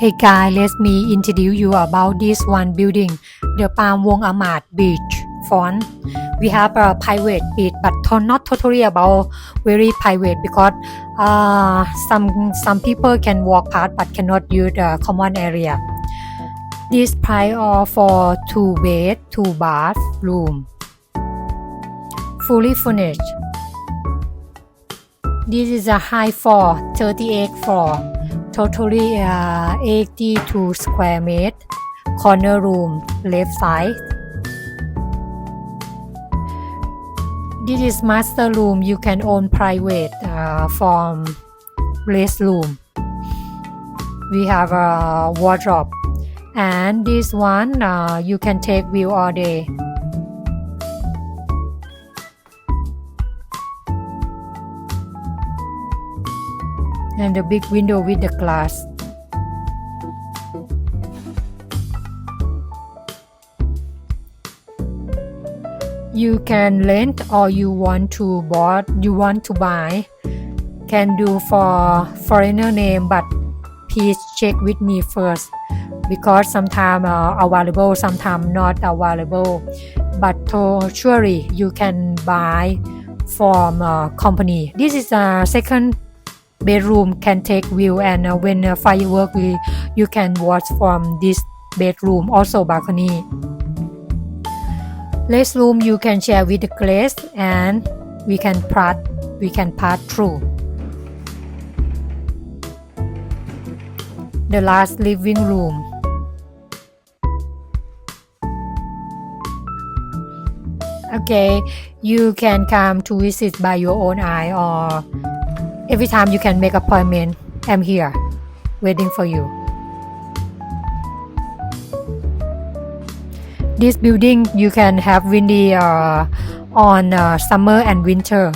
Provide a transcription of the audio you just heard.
Hey guys, let me introduce you about this one building, the Palm Wong Amat Beach Front. We have a private beach, but not totally about very private because uh, some some people can walk past but cannot use the common area. This price are for two bed, two bath room, fully furnished. This is a high floor, 38 floor, totally uh, 82 square meter. Corner room, left side. This is master room. You can own private uh, from rest room. We have a wardrobe, and this one uh, you can take view all day. And the big window with the glass. You can rent or you want to bought you want to buy can do for foreigner name but please check with me first because sometimes uh, available sometimes not available but surely you can buy from a company this is a second bedroom can take view and uh, when uh, firework we, you can watch from this bedroom also balcony. Rest room you can share with the guest and we can part we can pass through. The last living room. Okay you can come to visit by your own eye or Every time you can make appointment, I'm here, waiting for you. This building you can have windy uh, on uh, summer and winter.